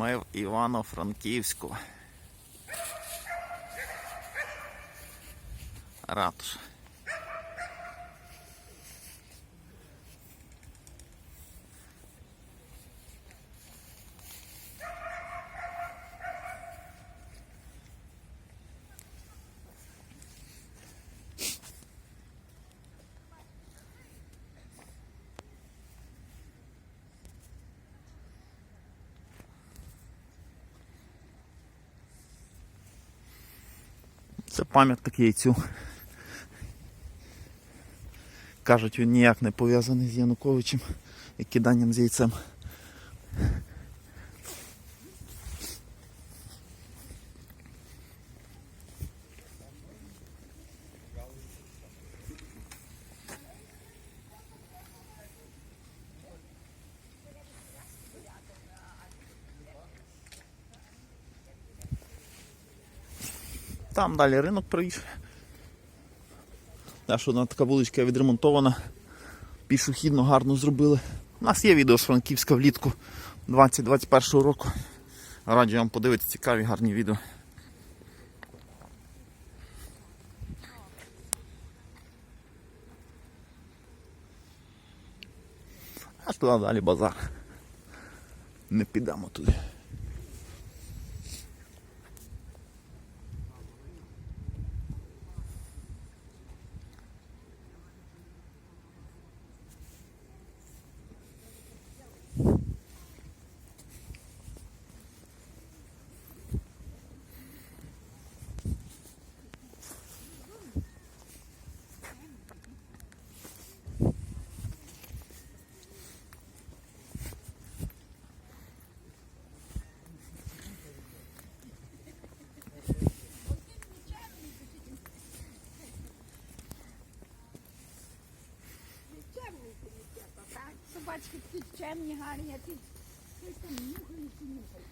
Ми в Івано-Франківську. Ратуш. Це пам'ятник яйцю. Кажуть, він ніяк не пов'язаний з Януковичем і киданням з яйцем. Там далі ринок провів. Та що одна така вуличка відремонтована. Пішохідно гарно зробили. У нас є відео з Франківська влітку 2021 року. Раджу вам подивитися цікаві гарні відео. А туди далі базар. Не підемо туди. Собачки такі чемні, гарні, а ті щось там нюхають і нюхають.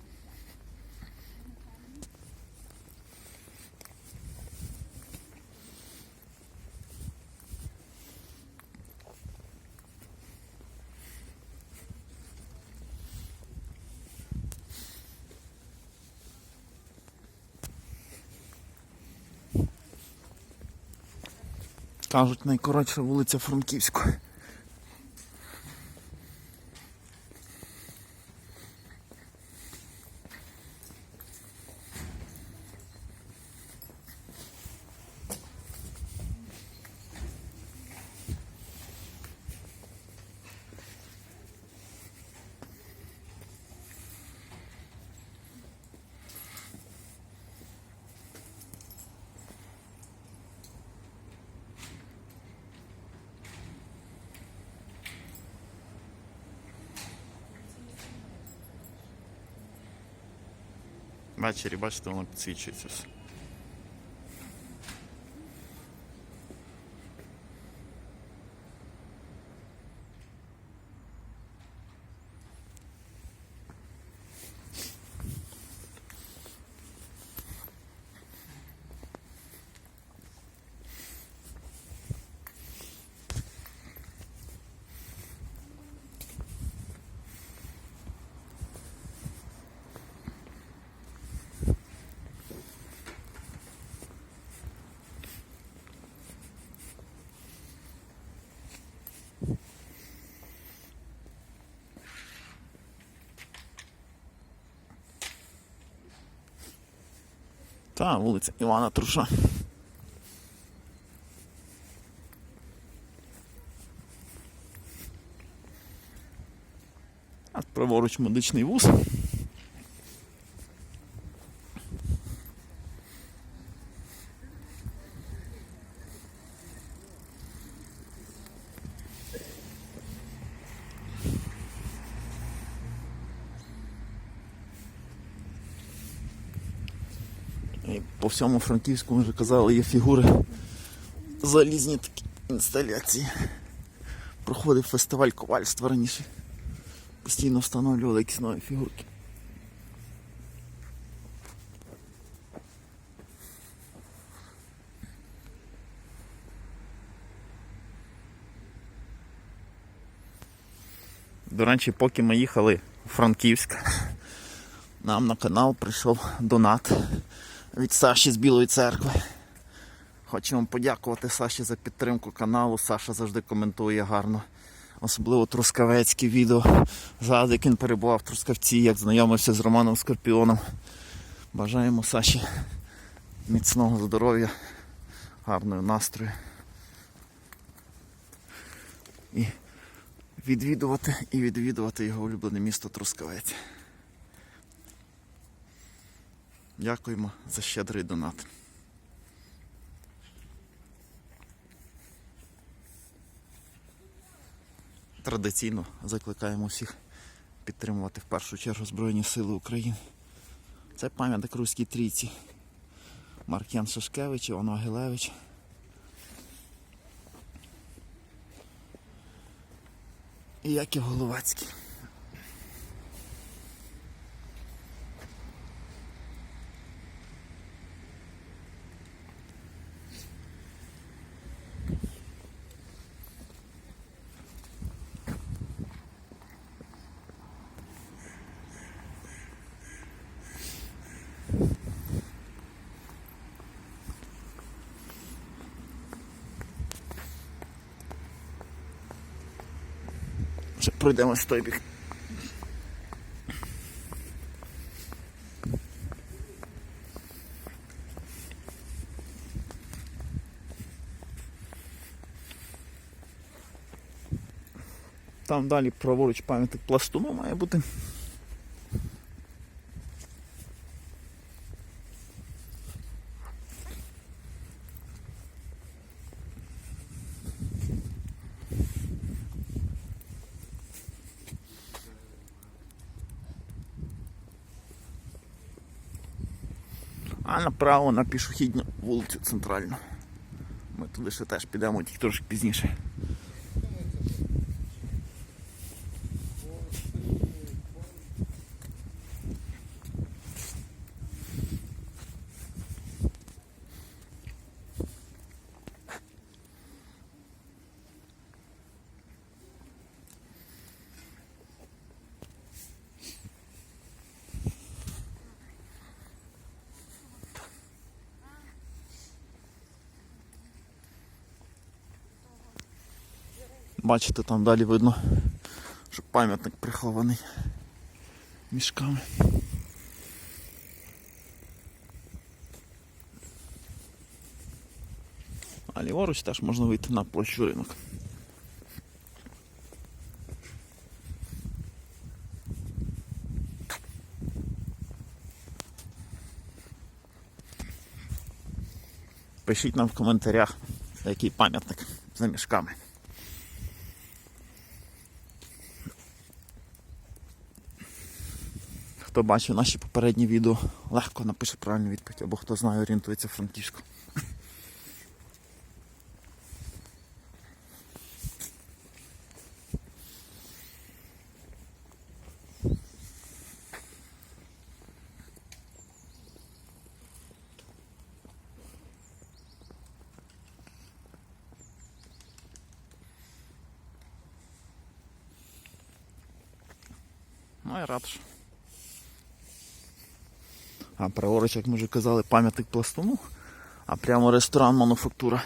Кажуть, найкоротша вулиця Франківська. Ввечері, бачите, воно підсвічується. все. Та, вулиця Івана Труша. А праворуч медичний вуз. І по всьому Франківську, ми вже казали, є фігури. Залізні такі інсталяції. Проходив фестиваль ковальства раніше. Постійно встановлювали якісь нові фігурки. До речі, поки ми їхали у Франківськ, Нам на канал прийшов донат від Саші з Білої церкви. Хочемо подякувати Саші за підтримку каналу. Саша завжди коментує гарно. Особливо трускавецькі відео. Згадую, як він перебував в Трускавці, як знайомився з Романом Скорпіоном. Бажаємо Саші міцного здоров'я, гарного настрою. І відвідувати і відвідувати його улюблене місто Трускавець. Дякуємо за щедрий донат. Традиційно закликаємо всіх підтримувати в першу чергу Збройні Сили України. Це пам'ятник Руській трійці. Марк'ян Шашкевич, Іван Вагилевич. І Яків Головацький. Ще пройдемо з той бік. Там далі праворуч пам'ятник пластуну має бути. А направо на пішохідну вулицю центральну. Ми туди ще теж підемо тільки трошки пізніше. Бачите, там далі видно, що пам'ятник прихований мішками. А ліворуч теж можна вийти на площу ринок. Пишіть нам в коментарях, який пам'ятник за мішками. Хто бачив наші попередні відео, легко напише правильну відповідь, або хто знає, орієнтується в Франківську. Ну і ратуша. А праворуч, як ми вже казали, пам'ятник пластуну, а прямо ресторан мануфактура.